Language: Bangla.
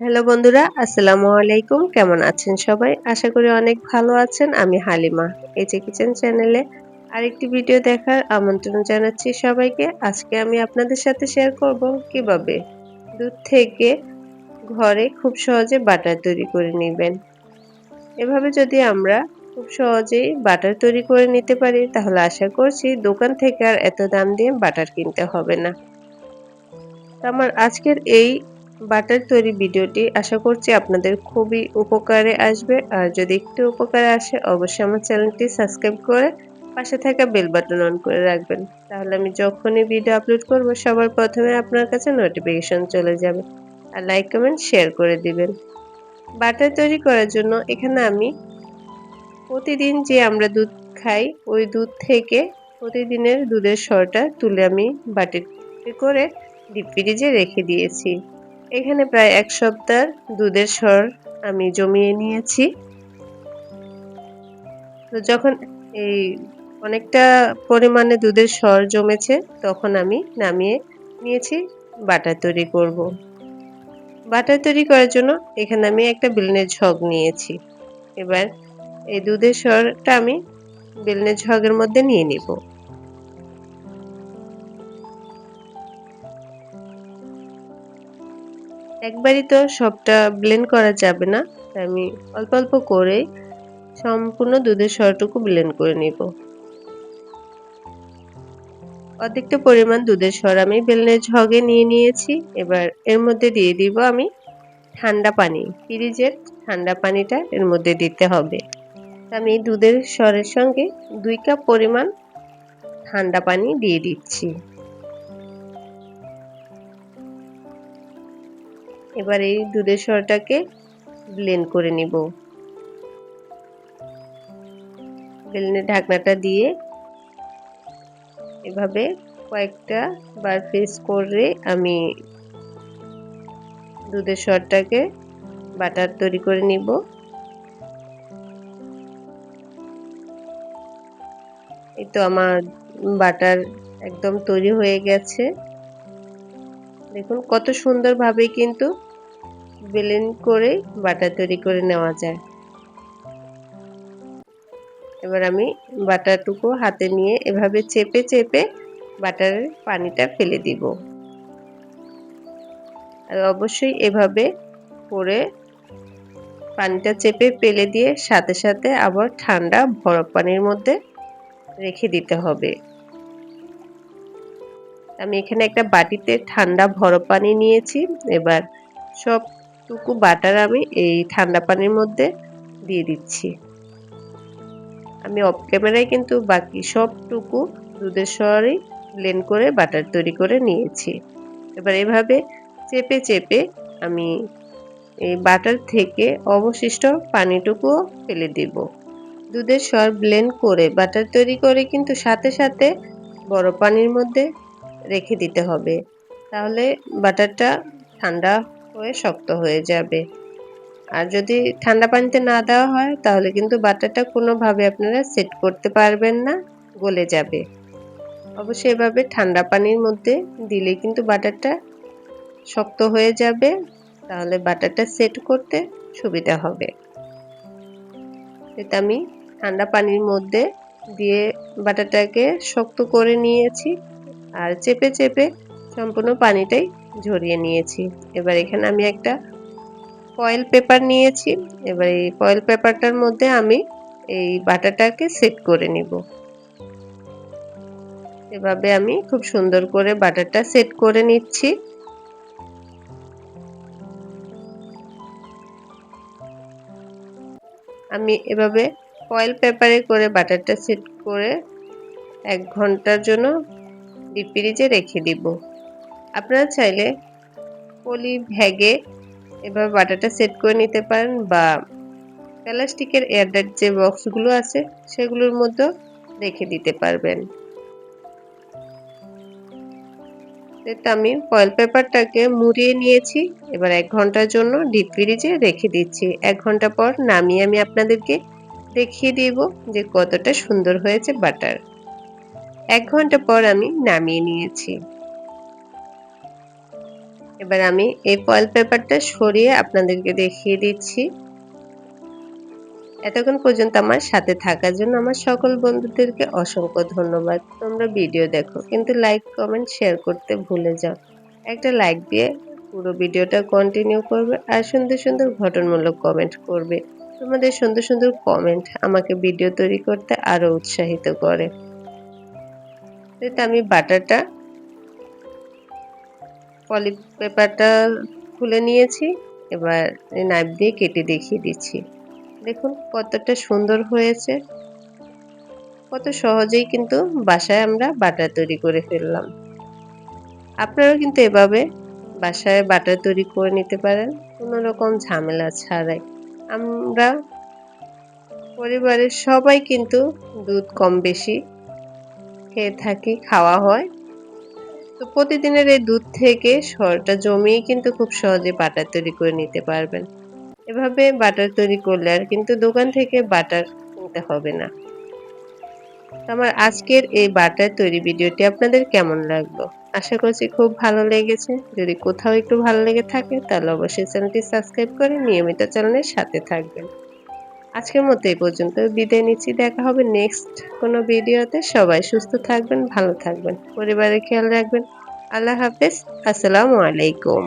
হ্যালো বন্ধুরা, আসসালামু আলাইকুম। কেমন আছেন সবাই? আশা করি অনেক ভালো আছেন। আমি হালিমা। এই যে কিচেন চ্যানেলে আরেকটি ভিডিও দেখার আমন্ত্রণ জানাচ্ছি সবাইকে। আজকে আমি আপনাদের সাথে শেয়ার করব কীভাবে দুধ থেকে ঘরে খুব সহজে বাটার তৈরি করে নেবেন। এভাবে যদি আমরা খুব সহজেই বাটার তৈরি করে নিতে পারি, তাহলে আশা করছি দোকান থেকে আর এত দাম দিয়ে বাটার কিনতে হবে না। আমার আজকের এই বাটার তৈরি ভিডিওটি আশা করছি আপনাদের খুবই উপকারে আসবে। আর যদি একটু উপকারে আসে, অবশ্যই আমার চ্যানেলটি সাবস্ক্রাইব করে পাশে থাকা বেল বাটন অন করে রাখবেন। তাহলে আমি যখনই ভিডিও আপলোড করব, সবার প্রথমে আপনার কাছে নোটিফিকেশন চলে যাবে। আর লাইক, কমেন্ট, শেয়ার করে দিবেন। বাটার তৈরি করার জন্য এখানে আমি প্রতিদিন যে আমরা দুধ খাই, ওই দুধ থেকে প্রতিদিনের দুধের সরটা তুলে আমি বাটিতে করে ডিপ ফ্রিজে রেখে দিয়েছি। এখানে প্রায় এক সপ্তাহ দুধের সর আমি জমিয়ে নিয়েছি। তো যখন এই অনেকটা পরিমাণে দুধের সর জমেছে, তখন আমি নামিয়ে নিয়েছি, বাটার তৈরি করব। বাটার তৈরি করার জন্য এখানে আমি একটা বিলনের ঝগ নিয়েছি। এবার এই দুধের সরটা আমি বিলনের ঝগের মধ্যে নিয়ে নিব। একবারই তো সবটা ব্লেন্ড করা যাবে না, তাই আমি অল্প অল্প করে সম্পূর্ণ দুধের সরটুকু ব্লেন্ড করে নিব। অর্ধেকটা পরিমাণ দুধের সর আমি বেলনের ঝগে নিয়ে নিয়েছি, এবার এর মধ্যে দিয়ে দিব আমি ঠান্ডা পানি ফ্রিজের ঠান্ডা পানিটা এর মধ্যে দিতে হবে। আমি দুধের সরের সঙ্গে দুই কাপ পরিমাণ ঠান্ডা পানি দিয়ে দিচ্ছি। এবার এই দুধের সরটাকে ব্লেন্ড করে নিব। বেলনের ঢাকনাটা দিয়ে এভাবে কয়েকটা বার ফেস করে আমি দুধের সরটাকে বাটার তৈরি করে নিব। এই তো আমার বাটার একদম তৈরি হয়ে গেছে। দেখুন কত সুন্দরভাবে কিন্তু বেলেন করে বাটার তৈরি করে নেওয়া যায়। এবার আমি বাটারটুকু হাতে নিয়ে এভাবে চেপে চেপে বাটারের পানিটা ফেলে দিব। আর অবশ্যই এভাবে করে পানিটা চেপে ফেলে দিয়ে সাথে সাথে আবার ঠান্ডা বরফ পানির মধ্যে রেখে দিতে হবে। আমি এখানে একটা বাটিতে ঠান্ডা বরফ পানি নিয়েছি। এবার সবটুকু বাটার আমি এই ঠান্ডা পানির মধ্যে দিয়ে দিচ্ছি। আমি অফ ক্যামেরায় কিন্তু বাকি সবটুকু দুধের সরই ব্লেন্ড করে বাটার তৈরি করে নিয়েছি। এবার এভাবে চেপে চেপে আমি এই বাটার থেকে অবশিষ্ট পানিটুকু ফেলে দিব। দুধের সর ব্লেন্ড করে বাটার তৈরি করে কিন্তু সাথে সাথে বড় পানির মধ্যে রেখে দিতে হবে। তাহলে বাটারটা ঠান্ডা হয়ে শক্ত হয়ে যাবে। আর যদি ঠান্ডা পানিতে না দেওয়া হয়, তাহলে কিন্তু বাটারটা কোনোভাবে আপনারা সেট করতে পারবেন না, গলে যাবে। অবশ্যই এভাবে ঠান্ডা পানির মধ্যে দিলে কিন্তু বাটারটা শক্ত হয়ে যাবে, তাহলে বাটারটা সেট করতে সুবিধা হবে। এটা আমি ঠান্ডা পানির মধ্যে দিয়ে বাটারটাকে শক্ত করে নিয়েছি, আর চেপে চেপে সম্পূর্ণ পানিটাই ঝরিয়ে নিয়েছি। এবার এখানে আমি একটা ফয়েল পেপার নিয়েছি। এবার এই ফয়েল পেপারটার মধ্যে আমি এই বাটাটাকে সেট করে নিব। এভাবে আমি খুব সুন্দর করে বাটারটা সেট করে নিচ্ছি। আমি এভাবে ফয়েল পেপারে করে বাটারটা সেট করে এক ঘণ্টার জন্য ডিপ ফ্রিজে রেখে দিব। আপনারা চাইলে পলি ভ্যাগে এভাবে বাটারটা সেট করে নিতে পারেন বা প্লাস্টিকের এয়ারটাইট যে বক্সগুলো আছে, সেগুলোর মধ্যে রেখে দিতে পারবেন। আমি ফয়েল পেপারটাকে মুড়িয়ে নিয়েছি। এবার এক ঘণ্টার জন্য ডিপ ফ্রিজে রেখে দিচ্ছি। এক ঘণ্টা পর নামিয়ে আমি আপনাদেরকে দেখিয়ে দিব যে কতটা সুন্দর হয়েছে বাটার। এক ঘণ্টা পর আমি নামিয়ে নিয়েছি। এবার আমি এই ফয়েল পেপারটা সরিয়ে আপনাদেরকে দেখিয়ে দিচ্ছি। এতক্ষণ পর্যন্ত আমার সাথে থাকার জন্য আমার সকল বন্ধুদেরকে অসংখ্য ধন্যবাদ। তোমরা ভিডিও দেখো, কিন্তু লাইক কমেন্ট শেয়ার করতে ভুলে যাও। একটা লাইক দিয়ে পুরো ভিডিওটা কন্টিনিউ করবে আর সুন্দর সুন্দর ঘটনমূলক কমেন্ট করবে। তোমাদের সুন্দর সুন্দর কমেন্ট আমাকে ভিডিও তৈরি করতে আরও উৎসাহিত করে। আমি বাটারটা পলি পেপারটা খুলে নিয়েছি, এবার নাইফ দিয়ে কেটে দেখিয়ে দিচ্ছি। দেখুন কতটা সুন্দর হয়েছে। কত সহজেই কিন্তু বাসায় আমরা বাটার তৈরি করে ফেললাম। আপনারাও কিন্তু এভাবে বাসায় বাটার তৈরি করে নিতে পারেন, কোনো রকম ঝামেলা ছাড়াই। আমরা পরিবারের সবাই কিন্তু দুধ কম বেশি খেয়ে থাকি, খাওয়া হয়। তো প্রতিদিনের এই দুধ থেকে সরটা জমিয়ে কিন্তু খুব সহজে বাটার তৈরি করে নিতে পারবেন। এভাবে বাটার তৈরি করলে আর কিন্তু দোকান থেকে বাটার কিনতে হবে না। আমার আজকের এই বাটার তৈরি ভিডিওটি আপনাদের কেমন লাগল? আশা করছি খুব ভালো লেগেছে। যদি কোথাও একটু ভালো লেগে থাকে তাহলে অবশ্যই চ্যানেলটি সাবস্ক্রাইব করে নিয়মিত চ্যানেলের সাথে থাকবেন। আজকের মতো এই পর্যন্ত বিদায় নিচ্ছি। দেখা হবে নেক্সট কোনো ভিডিওতে সবাই সুস্থ থাকবেন, ভালো থাকবেন। পরিবারের খেয়াল রাখবেন। আল্লাহ হাফেজ। আসসালামু আলাইকুম।